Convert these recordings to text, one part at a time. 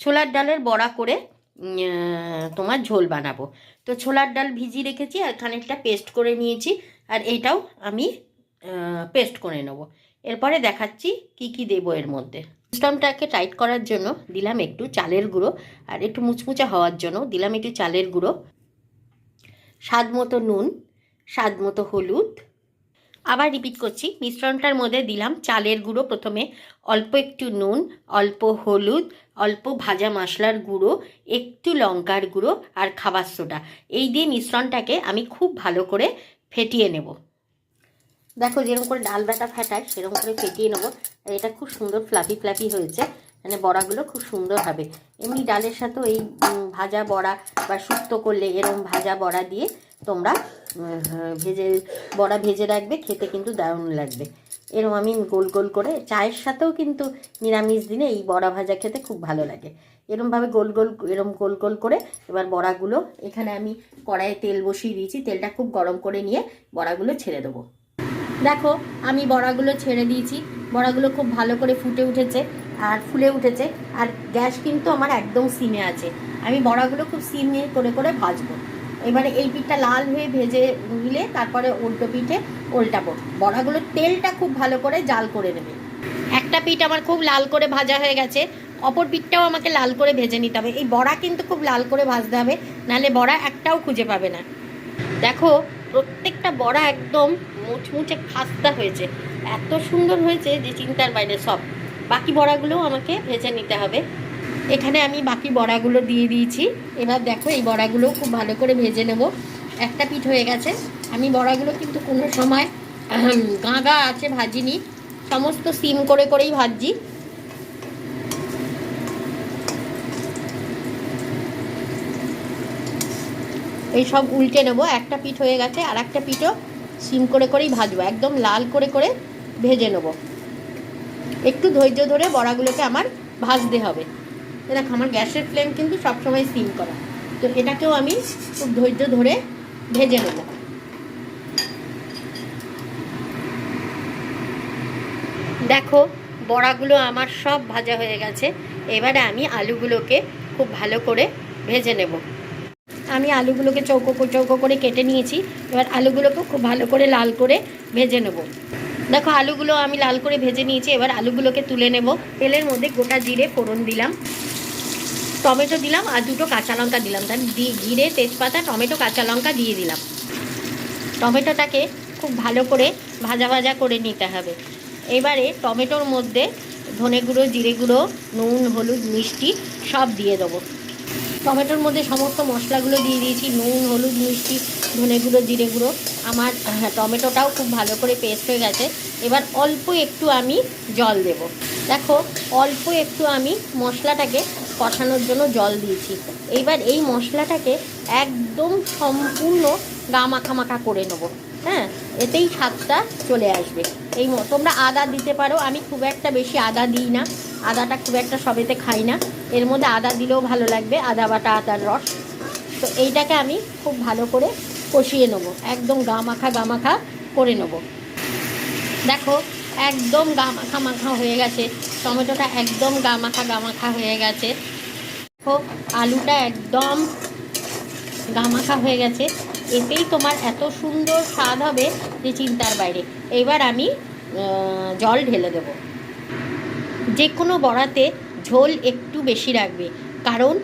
ছোলার ডালের বড়া করে তোমার ঝোল বানাবো। তো ছোলার ডাল ভিজিয়ে রেখেছি আর খানিকটা পেস্ট করে নিয়েছি আর এইটাও আমি পেস্ট করে নেব। এরপরে দেখাচ্ছি কি কি দেবো এর মধ্যে। সিস্টেমটাকে টাইট করার জন্য দিলাম একটু চালের গুঁড়ো আর একটু মুচমুচে হওয়ার জন্য দিলাম একটু চালের গুঁড়ো, স্বাদ মতো নুন, স্বাদ মতো হলুদ আবার রিপিট করছি। মিশ্রণটার মধ্যে দিলাম চালের গুঁড়ো। প্রথমে অল্প একটু নুন, অল্প হলুদ, অল্প ভাজা মশলার গুঁড়ো, একটু লঙ্কার গুঁড়ো আর খাবার সোডা। এই দিয়ে মিশ্রণটাকে আমি খুব ভালো করে ফেটিয়ে নেব। দেখো যেরকম করে ডাল বাটা ফাটায়, সেরকম করে ফেটিয়ে নেব। আর এটা খুব সুন্দর ফ্লাফি ফ্লাফি হয়েছে। মানে বড়াগুলো খুব সুন্দর হবে। এমনি ডালের সাথেও এই ভাজা বড়া বা শুক্তো করলে এরকম ভাজা বড়া দিয়ে তোমরা ভেজে, বড়া ভেজে রাখবে, খেতে কিন্তু দারুণ লাগবে। এরকম আমি গোল গোল করে, চায়ের সাথেও কিন্তু নিরামিষ দিনে এই বড়া ভাজা খেতে খুব ভালো লাগে। এরমভাবে গোল গোল, এরম গোল গোল করে এবার বড়াগুলো, এখানে আমি কড়াইয়ে তেল বসিয়ে দিয়েছি, তেলটা খুব গরম করে নিয়ে বড়াগুলো ছেড়ে দেবো। দেখো, আমি বড়াগুলো ছেড়ে দিয়েছি, বড়াগুলো খুব ভালো করে ফুটে উঠেছে আর ফুলে উঠেছে, আর গ্যাস কিন্তু আমার একদম সিমে আছে। আমি বড়াগুলো খুব সিমে করে করে ভাজবো। এবারে এই পিঠটা লাল হয়ে ভেজে নিলে তারপরে উল্টো পিঠে উল্টাবো বড়াগুলো তেলটা খুব ভালো করে জাল করে নেবে। একটা পিঠ আমার খুব লাল করে ভাজা হয়ে গেছে, অপর পিঠটাও আমাকে লাল করে ভেজে নিতে হবে। এই বড়া কিন্তু খুব লাল করে ভাজতে হবে, নাহলে বড়া একটাও খুঁজে পাবে না। দেখো, প্রত্যেকটা বড়া একদম মুচমুচে খাস্তা হয়েছে। এত সুন্দর হয়েছে যে চিন্তার বাইরে সব। বাকি বড়াগুলোও আমাকে ভেজে নিতে হবে। এখানে আমি বাকি বড়াগুলো দিয়ে দিয়েছি। এবার দেখো এই বড়াগুলো খুব ভালো করে ভেজে নেব। একটা পিঠ হয়ে গেছে। আমি বড়াগুলো কিন্তু কোনো সময় গাঁগা আছে ভাজিনি। সমস্ত সিম করে করেই ভাজছি। এই সব উল্টে নেব। একটা পিঠ হয়ে গেছে আর একটা পিঠও সিম করে করেই ভাজবো। একদম লাল করে করে ভেজে নেব। একটু ধৈর্য ধরে বড়াগুলোকে আমার ভাজতে হবে। দেখো আমার গ্যাসের ফ্লেম কিন্তু সবসময় সিম করা। তো এটাকেও আমি খুব ধৈর্য ধরে ভেজে নেব। দেখো, বড়াগুলো আমার সব ভাজা হয়ে গেছে। এবারে আমি আলুগুলোকে খুব ভালো করে ভেজে নেব। আমি আলুগুলোকে চৌকো চৌকো করে কেটে নিয়েছি। এবার আলুগুলোকে খুব ভালো করে লাল করে ভেজে নেব। দেখো, আলুগুলো আমি লাল করে ভেজে নিয়েছি। এবার আলুগুলোকে তুলে নেব। তেলের মধ্যে গোটা জিরে ফোড়ন দিলাম। টমেটো দিলাম আর দুটো কাঁচা লঙ্কা দিলাম। তার দি- জিরে তেজপাতা টমেটো কাঁচা লঙ্কা দিয়ে দিলাম। টমেটোটাকে খুব ভালো করে ভাজা ভাজা করে নিতে হবে। এবারে টমেটোর মধ্যে ধনে গুঁড়ো জিরে গুঁড়ো নুন হলুদ মিষ্টি সব দিয়ে দেবো। টমেটোর মধ্যে সমস্ত মশলাগুলো দিয়ে দিয়েছি নুন হলুদ মিষ্টি ধনে গুঁড়ো জিরে গুঁড়ো। আমার হ্যাঁ, টমেটোটাও খুব ভালো করে পেস্ট হয়ে গেছে। এবার অল্প একটু আমি জল দেব। দেখো অল্প একটু আমি মশলাটাকে কষানোর জন্য জল দিয়েছি। এইবার এই মশলাটাকে একদম সম্পূর্ণ গা মাখা মাখা করে নেব। হ্যাঁ এতেই স্বাদটা চলে আসবে। এই তোমরা আদা দিতে পারো। আমি খুব একটা বেশি আদা দিই না। আদাটা খুব একটা সবেতে খাই না। এর মধ্যে আদা দিলেও ভালো লাগবে, আদা বাটা, আদার রস। তো এইটাকে আমি খুব ভালো করে কষিয়ে নেব। একদম গা মাখা গা মাখা করে নেব। দেখো একদম গা মাখা হয়ে গেছে। টমেটোটা একদম গা মাখা গা মাখা হয়ে গেছে। দেখো, আলুটা একদম গামাখা হয়ে গেছে। এতেই তোমার এত সুন্দর স্বাদ হবে যে চিন্তার বাইরে। এবার আমি জল ঢেলে দেবো। যে কোনো বড়াতে ঝোল একটু বেশি রাখবে, কারণ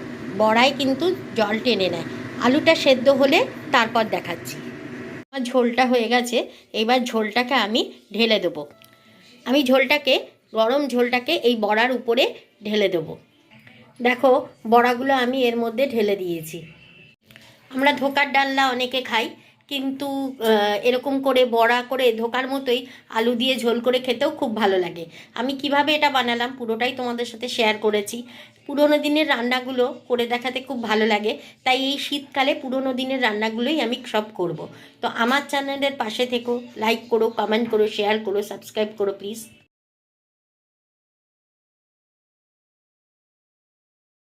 বড়ায় কিন্তু জল টেনে নেয়। আলুটা সেদ্ধ হলে তারপর দেখাচ্ছি। আমার ঝোলটা হয়ে গেছে, এবার ঝোলটাকে আমি ঢেলে দেবো। আমি ঝোলটাকে, গরম ঝোলটাকে এই বড়ার উপরে ঢেলে দেব। দেখো, বড়াগুলো আমি এর মধ্যে ঢেলে দিয়েছি। আমরা ধোকার ডালনা অনেকে খাই কিন্তু এরকম করে বড়া করে ধোকার মতোই আলু দিয়ে ঝোল করে খেতেও খুব ভালো লাগে। আমি কীভাবে এটা বানালাম পুরোটাই তোমাদের সাথে শেয়ার করেছি। পুরোনো দিনের রান্নাগুলো করে দেখাতে খুব ভালো লাগে, তাই এই শীতকালে পুরোনো দিনের রান্নাগুলোই আমি সব করব। তো আমার চ্যানেলের পাশে থেকো লাইক করো কমেন্ট করো শেয়ার করো সাবস্ক্রাইব করো প্লিজ